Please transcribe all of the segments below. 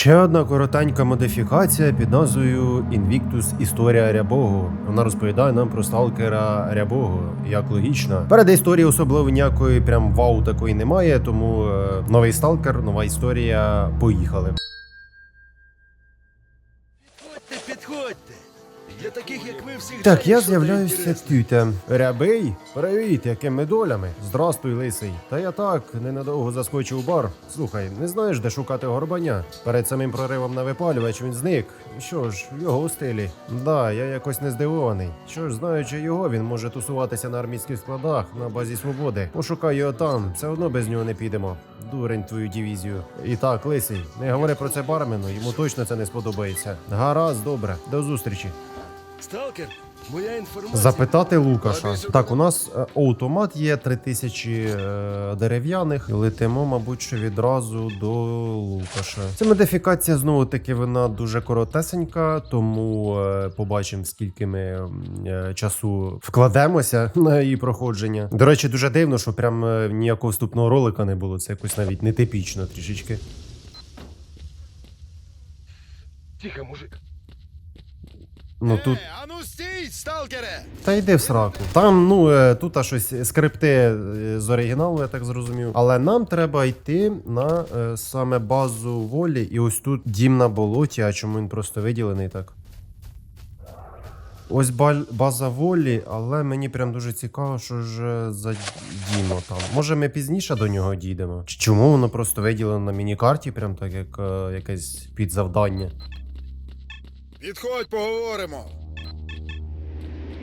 Ще одна коротенька модифікація під назвою Invictus Історія Рябого. Вона розповідає нам про сталкера Рябого, як логічно. Перед історії особливо ніякої прям вау такої немає, тому е, новий сталкер, нова історія. Поїхали. Для таких, як ви всіх Так, я з'являюся тютя. Рябий? Привіт, якими долями? Здрастуй, лисий. Та я так, ненадовго заскочив у бар. Слухай, не знаєш, де шукати горбаня? Перед самим проривом на випалювач він зник. Що ж, в його у стилі. Да, я якось не здивований. Що ж, знаючи його, він може тусуватися на армійських складах на базі свободи. Пошукай його там, все одно без нього не підемо. Дурень твою дивізію. І так, лисий, не говори про це бармену, йому точно це не сподобається. Гаразд, добре, до зустрічі. Сталкер, моя інформація. Запитати Лукаша. Так, у нас е, автомат є 3000 е, дерев'яних. І Летимо, мабуть, що відразу до Лукаша. Ця модифікація знову таки вона дуже коротесенька, тому е, побачимо, скільки ми м, е, часу вкладемося на її проходження. До речі, дуже дивно, що прям е, ніякого вступного ролика не було. Це якось навіть нетипічно трішечки. Тихо, мужик. Ну тут Е, сталкере! Та йди в сраку. Там, ну е, тут а щось скрипти е, з оригіналу, я так зрозумів. Але нам треба йти на е, саме базу волі, і ось тут дім на болоті, а чому він просто виділений так. Ось баль- база волі, але мені прям дуже цікаво, що ж за Дімо там. Може, ми пізніше до нього дійдемо? Чому воно просто виділено на міні-карті, прям так як е, якесь підзавдання? Підходь, поговоримо.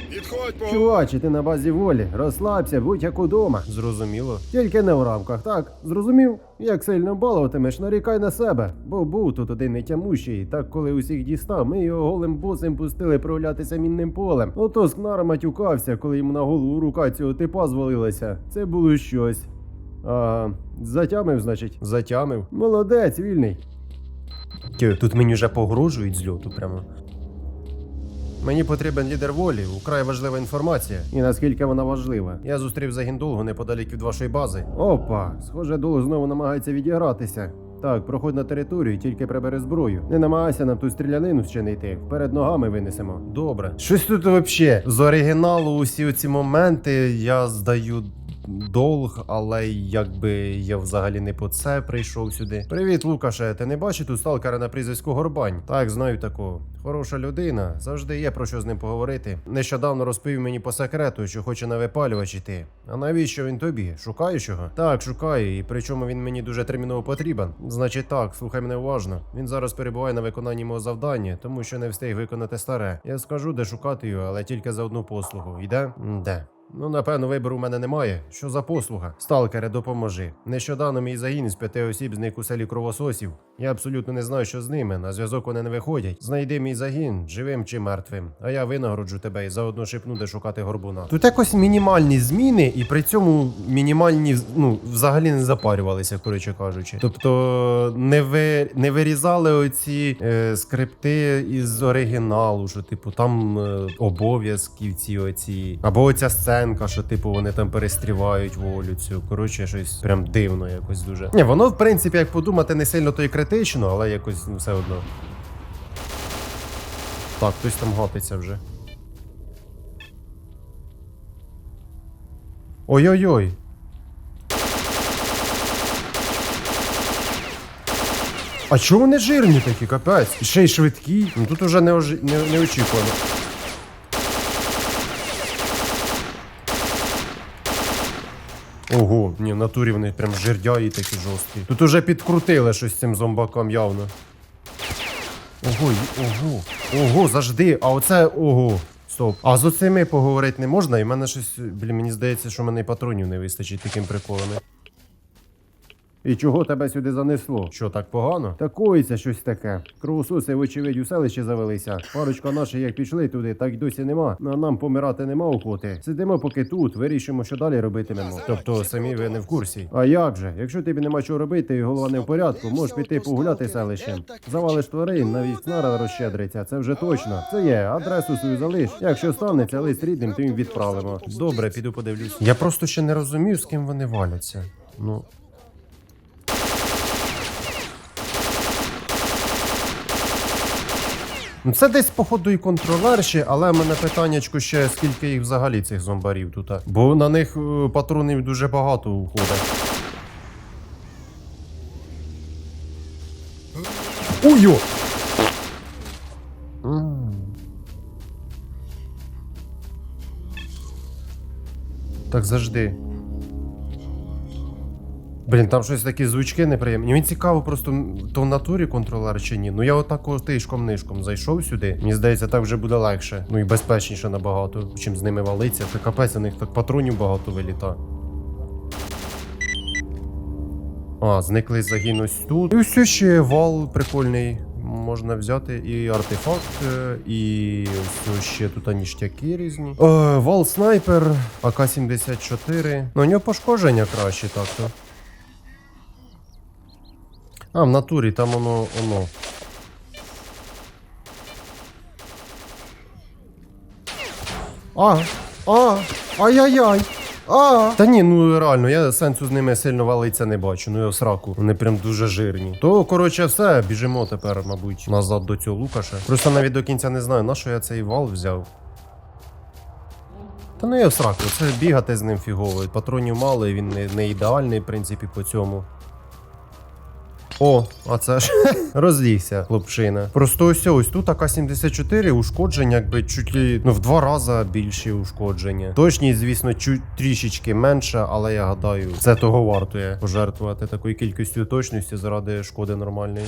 Підходь, поговоримо. Чуваче, ти на базі волі. Розслабся, будь як удома. Зрозуміло. Тільки не в рамках, так? Зрозумів? Як сильно балуватимеш, нарікай на себе. Бо був тут один нетямущий. Так коли усіх дістав, ми його голим босим пустили прогулятися мінним полем. Ото скнара матюкався, коли йому на голову рука цього типа звалилася. Це було щось. А, затямив, значить. Затямив. Молодець, вільний. Тут мені вже погрожують зльоту прямо. Мені потрібен лідер волі, украй важлива інформація. І наскільки вона важлива? Я зустрів загіндолгу неподалік від вашої бази. Опа, схоже, Дул знову намагається відігратися. Так, проходь на територію, тільки прибери зброю. Не намагайся нам ту стрілянину вчинити. Вперед ногами винесемо. Добре. Щось тут взагалі. З оригіналу усі оці моменти я здаю долг, але якби я взагалі не по це прийшов сюди. Привіт, Лукаше. Ти не бачив тут сталкера на прізвиську Горбань? Так, знаю такого. Хороша людина, завжди є про що з ним поговорити. Нещодавно розповів мені по секрету, що хоче на випалювач іти. А навіщо він тобі? Шукаєш його? Так, шукаю, і причому він мені дуже терміново потрібен. Значить так, слухай мене уважно. Він зараз перебуває на виконанні мого завдання, тому що не встиг виконати старе. Я скажу, де шукати його, але тільки за одну послугу. Йде? Де? Ну, напевно, вибору у мене немає. Що за послуга? Сталкере, допоможи. Нещодавно мій загін з п'яти осіб зник у селі кровососів. Я абсолютно не знаю, що з ними. На зв'язок вони не виходять. Знайди мій загін, живим чи мертвим. А я винагороджу тебе і заодно шепну, де шукати горбуна. Тут якось мінімальні зміни, і при цьому мінімальні ну взагалі не запарювалися, коротше кажучи. Тобто не ви не вирізали оці е, скрипти із оригіналу, що типу там е, обов'язків ці оці, або оця сценка, що типу вони там перестрівають волю цю. Коротше, щось прям дивно, якось дуже. Ні, воно в принципі, як подумати, не сильно то й критично, але якось ну, все одно. Так, хтось там гатиться вже. Ой-ой-ой. А чого вони жирні такі, капець? І ще й швидкі. Ну тут уже не, ожи... не, неочікувано. Ого, ні, в натурі вони прям жирдяї такі жорсткі. Тут уже підкрутили щось цим зомбакам явно. Ого, ого. Ого, завжди. А оце ого. Стоп. А з оцими поговорити не можна, і в мене щось. Блін, мені здається, що в мене і патронів не вистачить таким приколами. І чого тебе сюди занесло? Що так погано? Такоїться щось таке. Кровососи, вочевидь, у селищі завелися. Парочка наших як пішли туди, так й досі нема. А нам помирати нема охоти. Сидимо поки тут, вирішимо, що далі робитимемо. Тобто самі ви не в курсі. А як же? Якщо тобі нема чого робити і голова не в порядку, можеш піти погуляти селищем. Завалиш тварин, навіть снара розщедриться. Це вже точно. Це є, адресу свою залиш. Якщо станеться лист рідним, то їм відправимо. Добре, піду подивлюсь. Я просто ще не розумію, з ким вони валяться. Ну. Це десь, походу, і контролерші, але мене питаннячко ще, скільки їх взагалі цих зомбарів тут. Бо на них е, патронів дуже багато уходить. Ой-йо! Так завжди. Блін, там щось такі звучки неприємні. Мені цікаво, просто то в натурі контролер чи ні. Ну я отак от тишком-нишком зайшов сюди. Мені здається, так вже буде легше. Ну і безпечніше набагато, чим з ними валиться. Це капець, у них так патронів багато виліта. А, зниклий загін ось тут. І ось ще вал прикольний. Можна взяти і артефакт, е, і ось ще тут ніштяки різні. Е, вал снайпер, АК-74. Ну, у нього пошкодження краще так-то. А, в натурі там воно воно. А, а, ай-яй-яй. А. Та ні, ну реально, я сенсу з ними сильно валиться не бачу. Ну я сраку. Вони прям дуже жирні. То, коротше, все, біжимо тепер, мабуть, назад до цього Лукаша. Просто навіть до кінця не знаю, на що я цей вал взяв. Та ну я сраку, це бігати з ним фігово. Патронів мало, він не, не ідеальний, в принципі, по цьому. О, а це ж розлігся, хлопчина. Просто ось ось тут АК-74 ушкодження, якби чуть ну в два рази більші ушкодження. Точність, звісно, чуть трішечки менша, але я гадаю, це того вартує пожертвувати такою кількістю точності заради шкоди нормальної.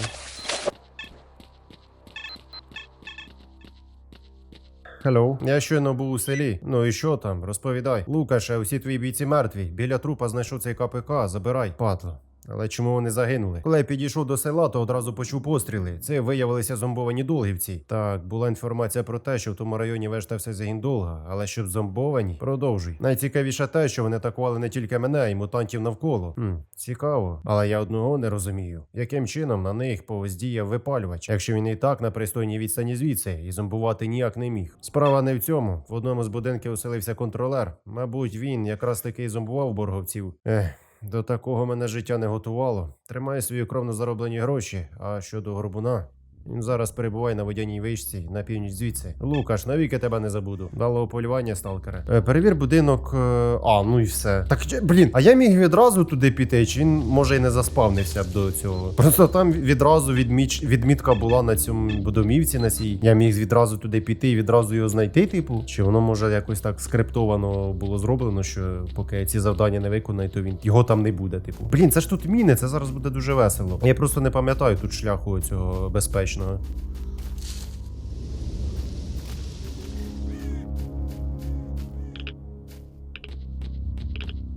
Хеллоу. Я щойно був у селі. Ну і що там? Розповідай. Лукаше, усі твої бійці мертві. Біля трупа знайшов цей КПК, забирай. Падло. Але чому вони загинули? Коли я підійшов до села, то одразу почув постріли. Це виявилися зомбовані долгівці. Так, була інформація про те, що в тому районі вештався загін долга, але щоб зомбовані, продовжуй. Найцікавіше те, що вони атакували не тільки мене, а й мутантів навколо. Хм, цікаво. Але я одного не розумію. Яким чином на них повоздіяв випалювач, якщо він і так на пристойній відстані звідси і зомбувати ніяк не міг. Справа не в цьому. В одному з будинків оселився контролер. Мабуть, він якраз таки зомбував борговців. Ех. До такого мене життя не готувало. Тримаю свої кровно зароблені гроші. А щодо горбуна, він зараз перебуває на водяній вишці на північ звідси. Лукаш, навіки тебе не забуду. Дало полювання, сталкере. Е, перевір будинок. е, А, ну і все. Так блін, а я міг відразу туди піти, чи він може і не заспавнився б до цього. Просто там відразу відміч... відмітка була на цьому домівці на цій. Я міг відразу туди піти і відразу його знайти, типу. Чи воно може якось так скриптовано було зроблено, що поки ці завдання не виконає, то він його там не буде. Типу. Блін, це ж тут міни, це зараз буде дуже весело. Я просто не пам'ятаю тут шляху цього безпечного.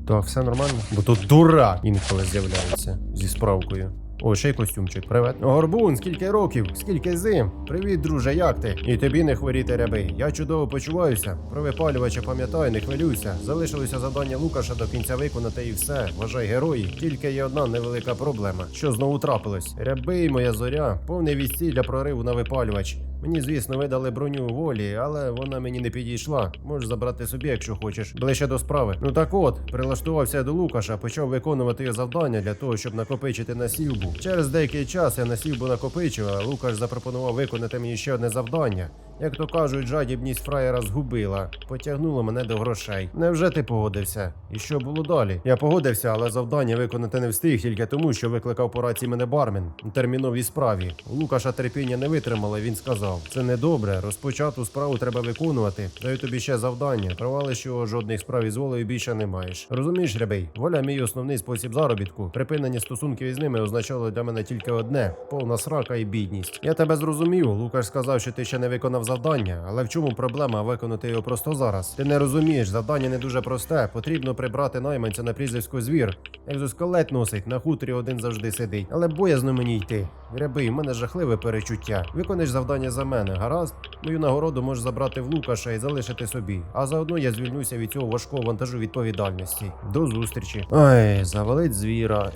Так, все нормально. Бо тут дурак інколи з'являється зі справкою. О, ще й костюмчик, привет. Горбун, скільки років, скільки зим. Привіт, друже, як ти? І тобі не хворіти ряби. Я чудово почуваюся. Про випалювача пам'ятаю, не хвилюйся. Залишилося завдання Лукаша до кінця виконати і все. Вважай герої. Тільки є одна невелика проблема. Що знову трапилось? Ряби, моя зоря, повний вісті для прориву на випалювач. Мені, звісно, видали броню волі, але вона мені не підійшла. Можеш забрати собі, якщо хочеш. Ближче до справи. Ну так от, прилаштувався до Лукаша, почав виконувати завдання для того, щоб накопичити насівбу. Через деякий час я насівбу накопичив, а Лукаш запропонував виконати мені ще одне завдання. Як то кажуть, жадібність фраєра згубила, потягнуло мене до грошей. Невже ти погодився? І що було далі? Я погодився, але завдання виконати не встиг тільки тому, що викликав по рації мене бармен у терміновій справі. Лукаша терпіння не витримало, він сказав: це недобре. Розпочату справу треба виконувати. Даю тобі ще завдання. Провалиш його жодних справ із волею більше не маєш. Розумієш, ребей, воля мій основний спосіб заробітку. Припинення стосунків із ними означало для мене тільки одне: повна срака і бідність. Я тебе зрозумів. Лукаш сказав, що ти ще не виконав завдання, але в чому проблема виконати його просто зараз? Ти не розумієш, завдання не дуже просте. Потрібно прибрати найманця на прізвисько звір. Екзоскелет носить, на хуторі один завжди сидить. Але боязно мені йти. Ряби, в мене жахливе перечуття. Виконаєш завдання за за мене, гаразд? Мою нагороду можеш забрати в Лукаша і залишити собі. А заодно я звільнюся від цього важкого вантажу відповідальності. До зустрічі. Ай, завалить звіра.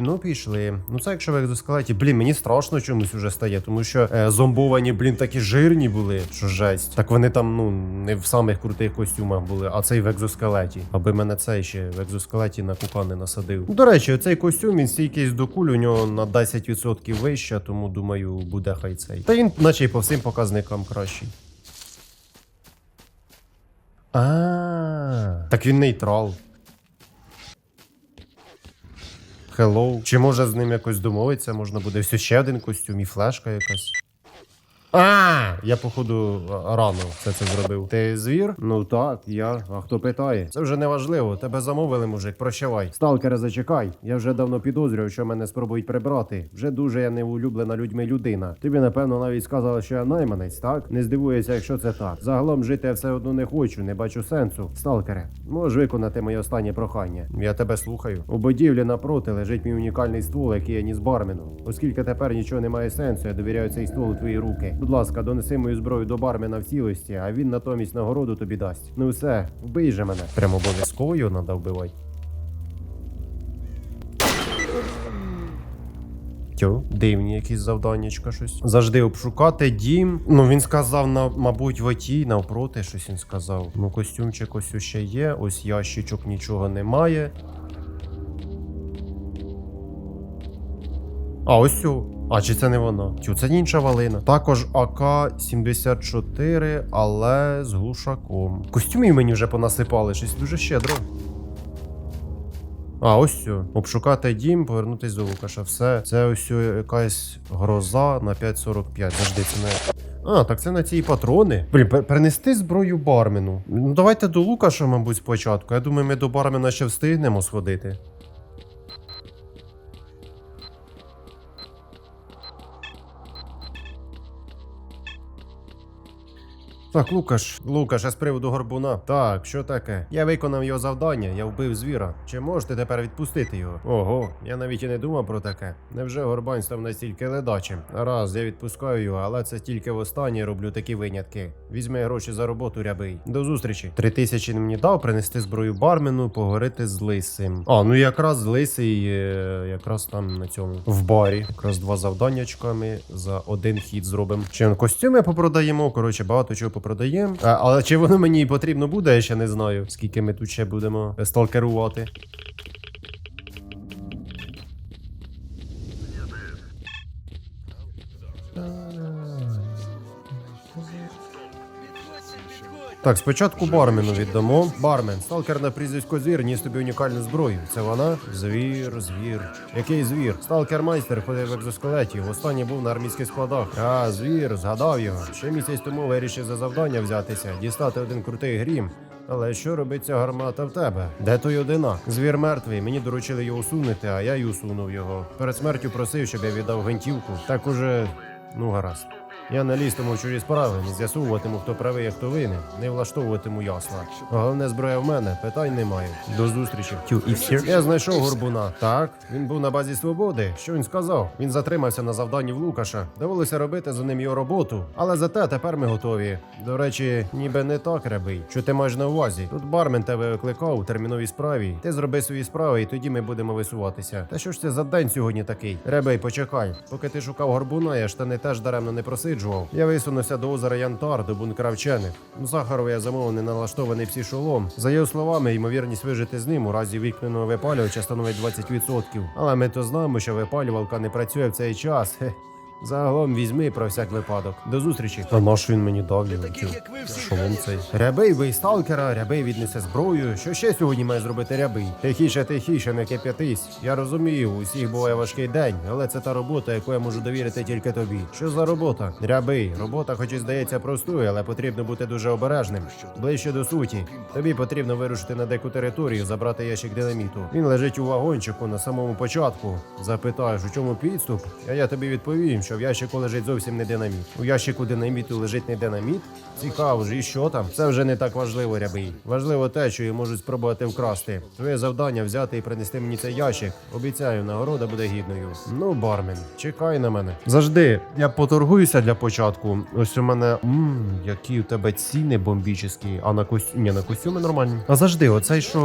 Ну пішли. Ну це якщо в екзоскелеті. Блін, мені страшно чомусь уже стає, тому що зомбовані, блін, такі жирні були, що жесть. Так вони там, ну, не в самих крутих костюмах були, а цей в екзоскелеті. Аби мене цей ще в екзоскелеті на кука не насадив. До речі, цей костюм він стійкість до куль у нього на 10% вищий вища, тому думаю, буде хай цей. Та він, наче й по всім показникам кращий. А, так він нейтрал. Hello. Чи може з ним якось домовитися? Можна буде все ще один костюм і флешка якась. А, я походу рано все це зробив. Ти звір? Ну так, я. А хто питає? Це вже не важливо. Тебе замовили, мужик. Прощавай. Сталкере, зачекай. Я вже давно підозрював, що мене спробують прибрати. Вже дуже я неулюблена людьми людина. Тобі напевно навіть сказали, що я найманець, так? Не здивуюся, якщо це так. Загалом жити я все одно не хочу, не бачу сенсу. Сталкере, можеш виконати моє останнє прохання. Я тебе слухаю. У будівлі напроти лежить мій унікальний ствол, який я ніс бармену. Оскільки тепер нічого не має сенсу, я довіряю цей ствол у твої руки. Будь ласка, донеси мою зброю до бармена в цілості, а він натомість нагороду тобі дасть. Ну все, вбий же мене. Прямо обов'язково його надо вбивати. Дивні якісь завданнячка щось. Завжди обшукати дім. Ну він сказав, на, мабуть, в оті, навпроти щось він сказав. Ну, костюмчик ось ще є, ось ящичок нічого немає. А, ось цю. А, чи це не вона? Тю, це інша валина. Також АК-74, але з глушаком. Костюмів мені вже понасипали, щось дуже щедро. А, ось все. Обшукати дім, повернутись до Лукаша. Все. Це ось якась гроза на 5.45. Завжди це не. А, так це на ці патрони. Блін, перенести зброю бармену. Ну давайте до Лукаша, мабуть, спочатку. Я думаю, ми до бармена ще встигнемо сходити. Так, Лукаш, Лукаш, а з приводу горбуна. Так, що таке? Я виконав його завдання, я вбив звіра. Чи можете тепер відпустити його? Ого, я навіть і не думав про таке. Невже горбань став настільки ледачим? Раз, я відпускаю його, але це тільки востаннє роблю такі винятки. Візьми гроші за роботу, рябий. До зустрічі. Три тисячі мені дав принести зброю бармену, поговорити з лисим. А, ну якраз лисий, е, якраз там на цьому в барі. Якраз два завданнячка ми за один хід зробимо. Чи костюми попродаємо? Коротше, багато чого попродаємо. А, але чи воно мені потрібно буде, я ще не знаю. Скільки ми тут ще будемо сталкерувати. Так, спочатку бармену віддамо. Бармен, сталкер на прізвисько звір, ніс тобі унікальну зброю. Це вона? Звір, звір. Який звір? Сталкер майстер ходив в екзоскелеті. Востаннє був на армійських складах. А, звір, згадав його. Ще місяць тому вирішив за завдання взятися, дістати один крутий грім. Але що робить ця гармата в тебе? Де той одинак? Звір мертвий. Мені доручили його усунути, а я й усунув його. Перед смертю просив, щоб я віддав гвинтівку. Так уже ну гаразд. Я не лізтиму в чужі справи, не з'ясовуватиму, хто правий, а хто винен, не влаштовуватиму ясла. Головне зброя в мене, питань немає. До зустрічі. Я знайшов горбуна. Так, він був на базі свободи. Що він сказав? Він затримався на завданні в Лукаша. Довелося робити за ним його роботу. Але зате тепер ми готові. До речі, ніби не так рябий. Що ти маєш на увазі? Тут бармен тебе викликав у терміновій справі. Ти зроби свої справи, і тоді ми будемо висуватися. Та що ж це за день сьогодні такий? Ребей, почекай. Поки ти шукав горбуна, я штани теж даремно не просиджував. Я висунувся до озера Янтар, до бункера вчених. Захарова я замовив неналаштований псішолом. За його словами, ймовірність вижити з ним у разі вікненого випалювача становить 20%. Але ми то знаємо, що випалювалка не працює в цей час. Загалом візьми про всяк випадок. До зустрічі. А на що він мені дав? Для таких, як ви всі. Шолом цей. Рябий бий сталкера, рябий віднесе зброю. Що ще сьогодні має зробити рябий? Тихіше, тихіше, не кип'ятись. Я розумію, у всіх буває важкий день, але це та робота, яку я можу довірити тільки тобі. Що за робота? Рябий, робота, хоч і здається простою, але потрібно бути дуже обережним. Ближче до суті. Тобі потрібно вирушити на деку територію, забрати ящик динаміту. Він лежить у вагончику на самому початку. Запитаєш, у чому підступ? А я тобі відповім, що в ящику лежить зовсім не динаміт. У ящику динаміту лежить не динаміт. Цікаво ж, і що там? Це вже не так важливо, рябий. Важливо те, що її можуть спробувати вкрасти. Твоє завдання взяти і принести мені цей ящик. Обіцяю, нагорода буде гідною. Ну, бармен, чекай на мене. Завжди я поторгуюся для початку. Ось у мене мм, які у тебе ціни бомбічні. А на костюм... На костюми нормальні. А завжди, оцей що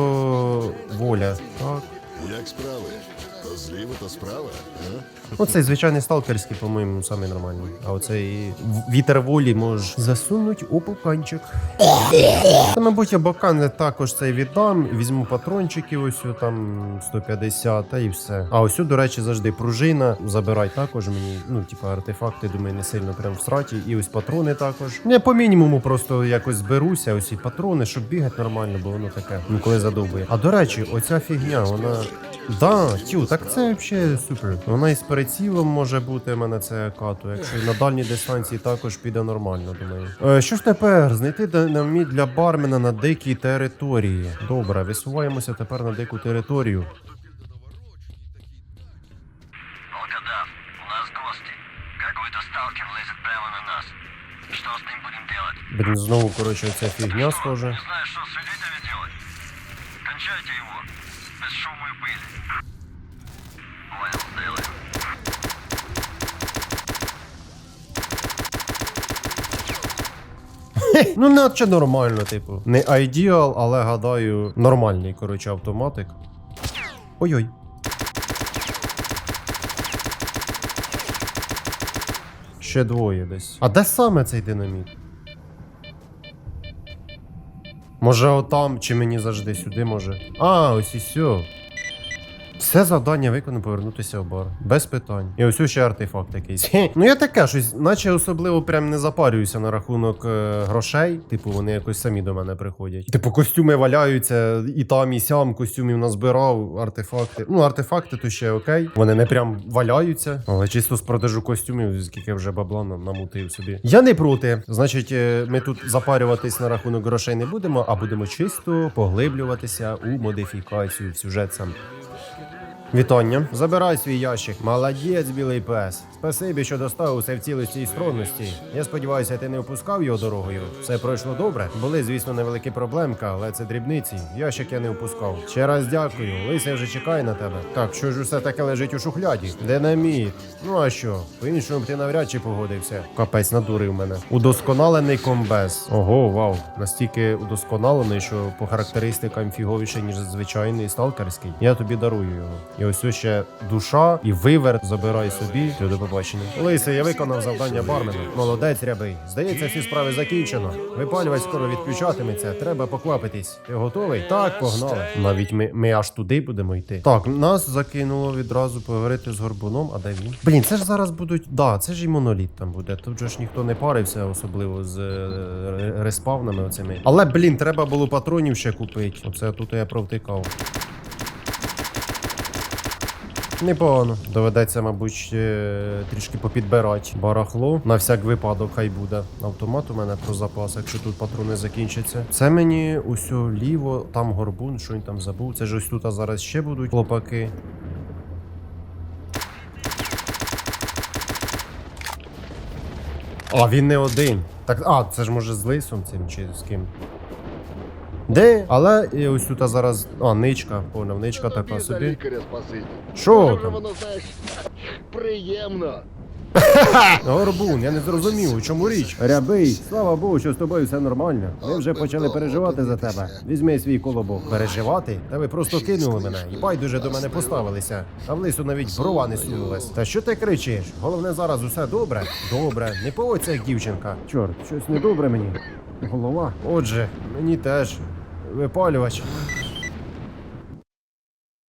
воля. Так. Як справи? Зліва, то справа, а? Оцей звичайний сталкерський, по-моєму, самий нормальний. А оцей вітер волі мож засунуть у пуканчик. Та, мабуть, я бакан також цей віддам. Візьму патрончики, ось там 150, та і все. А ось, до речі, завжди пружина. Забирай також мені. Ну, типа артефакти, думаю, не сильно прям в страті. І ось патрони також. Я по мінімуму просто якось зберуся, ось ці патрони, щоб бігати нормально, бо воно таке. Ну, коли задовбує. А до речі, оця фігня, вона. Да, тю, так це взагалі супер. Вона і з перецілом може бути мене це кату. Якщо на дальній дистанції також піде нормально, думаю. Е, що ж тепер? Знайти динаміт для бармена на дикій території. Добре, висуваємося тепер на дику територію. Волкодав, у нас гости. Какой-то сталкер лезет прямо на нас. Что с ним будем делать? Блін, знову, коротше, ця фігня схоже. Не знаю, что Ну, наче нормально, типу. Не айдіал, але гадаю, нормальний, коротше, автоматик. Ой-ой. Ще двоє десь. А де саме цей динаміт? Може отам, чи мені завжди сюди може. А, ось і сьо. Все завдання виконано повернутися в бар. Без питань. І ось ще артефакт якийсь. Ну я таке щось, наче особливо прям не запарююся на рахунок е, грошей. Типу, вони якось самі до мене приходять. Типу, костюми валяються, і там, і сям костюмів назбирав, артефакти. Ну, артефакти то ще окей. Вони не прям валяються, але чисто з продажу костюмів, скільки вже бабла намутив собі. Я не проти. Значить, е, ми тут запарюватись на рахунок грошей не будемо, а будемо чисто поглиблюватися у модифікацію в сюжет сам. Вітання. Забирай свій ящик. Молодець, білий пес. Спасибі, що доставив все в цілості і струнності. Я сподіваюся, ти не опускав його дорогою. Все пройшло добре. Були, звісно, невеликі проблемка, але це дрібниці. Ящик я не опускав. Ще раз дякую. Лисий вже чекає на тебе. Так, що ж усе таке лежить у шухляді? Динаміт. Ну а що? По-іншому ти навряд чи погодився. Капець надурив мене. Удосконалений комбез. Ого, вау. Настільки удосконалений, що по характеристикам фіговіше, ніж звичайний сталкерський. Я тобі дарую його. Ось ще душа і виверт забирай собі. Все, побачення. Лисий, я виконав завдання бармена. Молодець, рябий. Здається, всі справи закінчено. Випалювач скоро відключатиметься. Треба поквапитись. Ти готовий? Так, погнали. Навіть ми, ми аж туди будемо йти. Так, нас закинуло відразу поговорити з горбуном. А де він? Блін, це ж зараз будуть. Да, це ж і моноліт там буде. Тут же ж ніхто не парився, особливо з е, респавнами оцими. Але блін, треба було патронів ще купити. Оце тут я провтикав. Непогано. Доведеться, мабуть, ще трішки попідбирати барахло. На всяк випадок хай буде. Автомат у мене про запас, якщо тут патрони закінчаться. Це мені усьо ліво, там горбун, що він там забув. Це ж ось тут а зараз ще будуть хлопаки. А, він не один. Так, а, це ж може з лисом цим чи з ким. Де? Але і ось тут зараз. А, ничка, поняв, ничка така Тобі собі. Що там? Воно, знаєш, приємно. Горбун, я не зрозумів, у чому річ. Рябий, слава Богу, що з тобою все нормально. Ми вже почали переживати за тебе. Візьми свій колобок. Переживати? Та ви просто кинули мене і байдуже до мене поставилися. А в лису навіть брова не сунулась. Та що ти кричиш? Головне зараз усе добре? Добре, не поводься як дівчинка. Чорт, щось недобре мені. Голова. Отже, мені теж випалювач.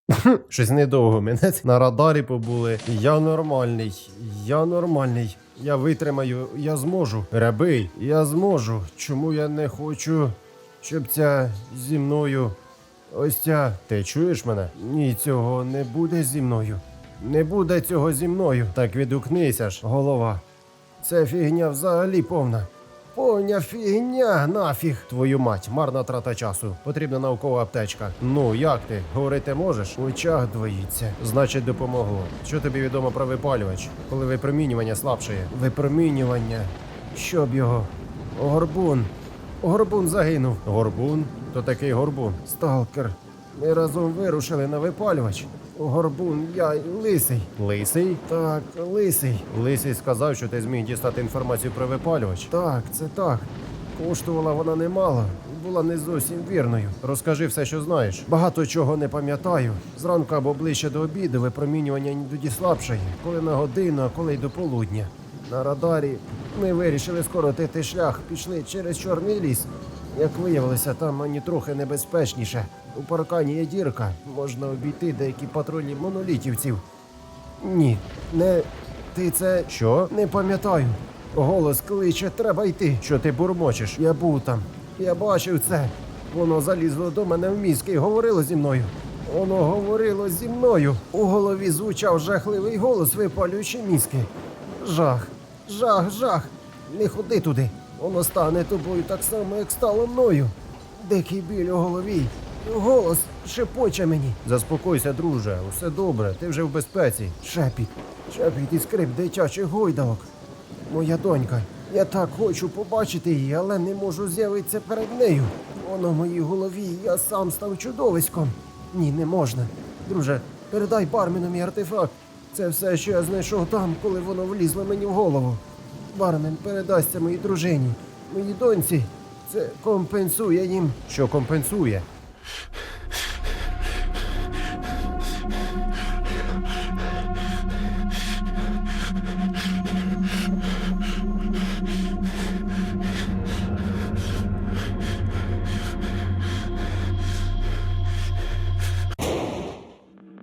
Щось недовго мене на радарі побули. Я нормальний, я нормальний. Я витримаю, я зможу. Рябий, я зможу. Чому я не хочу, щоб ця зі мною. Ось ця. Ти чуєш мене? Ні, цього не буде зі мною. Не буде цього зі мною. Так відгукнися ж, голова. Це фігня взагалі повна. Повня фігня, нафіг. Твою мать, марна трата часу. Потрібна наукова аптечка. Ну, як ти? Говорити можеш? В очах двоїться. Значить, допомогло. Що тобі відомо про випалювач? Коли випромінювання слабшає? Випромінювання. Щоб його. Горбун. Горбун загинув. Горбун? То такий горбун. Сталкер. Ми разом вирушили на випалювач. Горбун, я лисий. Лисий? Так, лисий. Лисий сказав, що ти зміг дістати інформацію про випалювач. Так, це так. Коштувала вона немало. була не зовсім вірною. Розкажи все, що знаєш. Багато чого не пам'ятаю. Зранку або ближче до обіду випромінювання іноді слабшає, коли на годину, а коли й до полудня. На радарі ми вирішили скоротити шлях, пішли через чорний ліс. Як виявилося, там ані трохи небезпечніше. У паркані є дірка, можна обійти деякі патрулі монолітівців. Ні, не ти це що? Не пам'ятаю. Голос кличе, треба йти. Що ти бурмочеш? Я був там. Я бачив це. Воно залізло до мене в мізки і говорило зі мною. Воно говорило зі мною. У голові звучав жахливий голос, випалюючи мізки. Жах, жах, жах. Не ходи туди. Воно стане тобою так само, як стало мною. Дикий біль у голові. Голос шепоче мені. Заспокойся, друже, усе добре, ти вже в безпеці. Шепіт, шепіт і скрип дитячих гойдалок. Моя донька. Я так хочу побачити її, але не можу з'явитися перед нею. Воно в моїй голові, я сам став чудовиськом. Ні, не можна. Друже, передай бармену мій артефакт. Це все, що я знайшов там, коли воно влізло мені в голову. Бармен передасться моїй дружині, моїй доньці. Це компенсує їм. Що компенсує?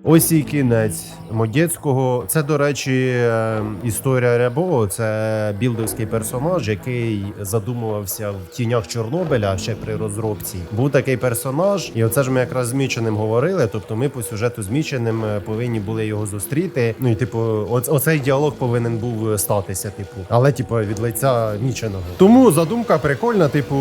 Ось і кінець Модєцького. Це, до речі, е, історія Рябо. Це білдовський персонаж, який задумувався в тінях Чорнобиля ще при розробці. Був такий персонаж, і оце ж ми якраз з Міченим говорили. Тобто, ми по сюжету з Міченим е, повинні були його зустріти. Ну і типу, оцей діалог повинен був статися. Типу, але типу від лиця Міченого. Тому задумка прикольна. Типу,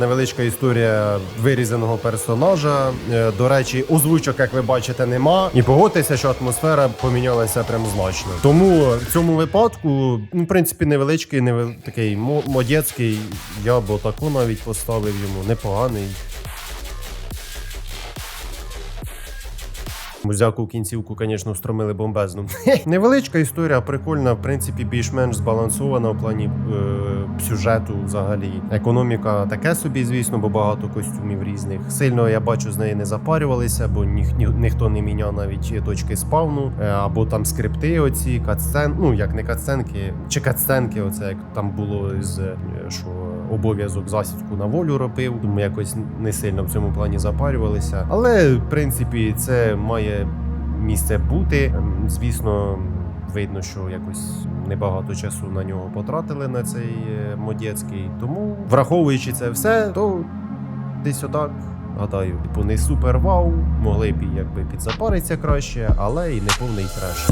невеличка історія вирізаного персонажа. Е, До речі, озвучок, як ви бачите, нема. І погодьтеся, що атмосфера помінялася прям значно. Тому в цьому випадку, ну, в принципі, невеличкий, невел... такий мо- модєцький. Я б отаку навіть поставив йому непоганий. Музяку кінцівку, звісно, встромили бомбезну. Невеличка історія, прикольна, в принципі, більш-менш збалансована в плані е, сюжету взагалі. Економіка таке собі, звісно, бо багато костюмів різних. Сильно я бачу, з неї не запарювалися, бо ніх, ні, ніхто не міняв навіть точки спавну, е, або там скрипти, оці катсцен, ну як не катсценки, чи катсценки, оце як там було з е, що обов'язок засідку на волю робив. Тому якось не сильно в цьому плані запарювалися. Але в принципі це має місце бути. Ем, Звісно, видно, що якось небагато часу на нього потратили на цей е, модєцький. Тому, враховуючи це все, то десь отак. Гадаю, типу не супер вау, могли б якби підзапаритися краще, але і не повний треш.